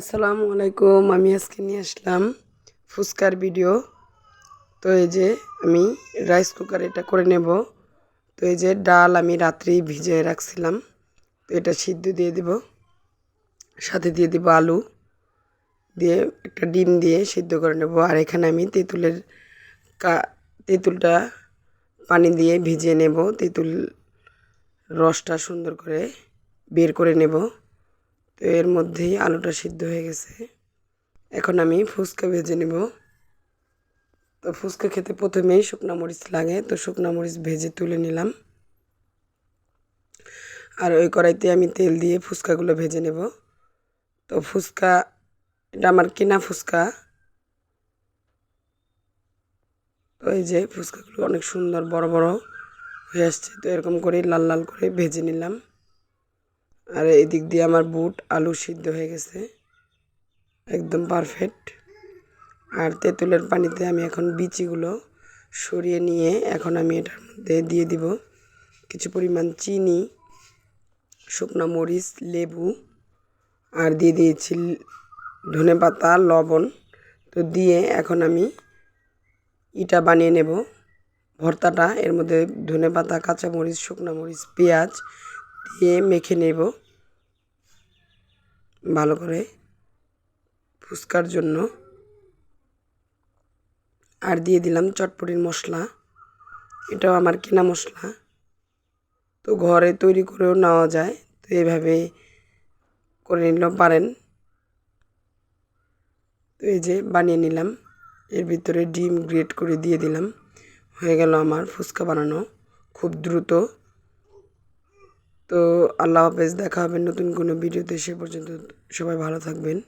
আসসালামু আলাইকুম, আমি আজকে নিয়ে আসলাম ফুচকার ভিডিও। তো এই যে আমি রাইস কুকার এটা করে নেব। তো এই যে ডাল আমি রাত্রেই ভিজিয়ে রাখছিলাম। তো এটা সিদ্ধ দিয়ে দিব, সাথে দিয়ে দিব আলু, দিয়ে একটা ডিম দিয়ে সিদ্ধ করে নেব। আর এখানে আমি তেঁতুলের কা, তেঁতুলটা পানি দিয়ে ভিজিয়ে নেব। তেঁতুল রসটা সুন্দর করে বের করে নেব। তো এর মধ্যেই আলুটা সিদ্ধ হয়ে গেছে। এখন আমি ফুচকা ভেজে নেব। তো ফুচকা খেতে প্রথমেই শুকনা মরিচ লাগে, তো শুকনা মরিচ ভেজে তুলে নিলাম। আর ওই কড়াইতে আমি তেল দিয়ে ফুচকাগুলো ভেজে নেব। তো ফুচকা, এটা আমার কেনা ফুচকা। তো এই যে ফুচকাগুলো অনেক সুন্দর বড় বড় হয়ে আসছে, তো এরকম করে লাল লাল করে ভেজে নিলাম। আর এই দিক দিয়ে আমার বুট আলু সিদ্ধ হয়ে গেছে। একদম পারফেক্ট আর তেঁতুলের পানিতে আমি এখন বিচিগুলো সরিয়ে নিয়ে এখন আমি এটার মধ্যে দিয়ে দিব কিছু পরিমাণ চিনি, শুকনো মরিচ, লেবু আর দিয়ে দিয়েছি ধনে পাতা, লবণ। তো দিয়ে এখন আমি ইটা বানিয়ে নেব। ভর্তাটা এর মধ্যে ধনে পাতা, কাঁচামরিচ, শুকনো মরিচ, পেঁয়াজ দিয়ে মেখে নেব। ভালো করে ফুচকার জন্য। আর দিয়ে দিলাম চটপটির মশলা। এটাও আমার কেনা মশলা। তো ঘরে তৈরি করেও নেওয়া যায়। তো এইভাবে করে নিলেও পারেন। তো এই যে বানিয়ে নিলাম। এর ভিতরে ডিম গ্রেট করে দিয়ে দিলাম। হয়ে গেল আমার ফুচকা বানানো। খুব দ্রুত তো আল্লাহ হাফেজ দেখা হবে নতুন কোনো ভিডিওতে সে পর্যন্ত সবাই ভালো থাকবেন।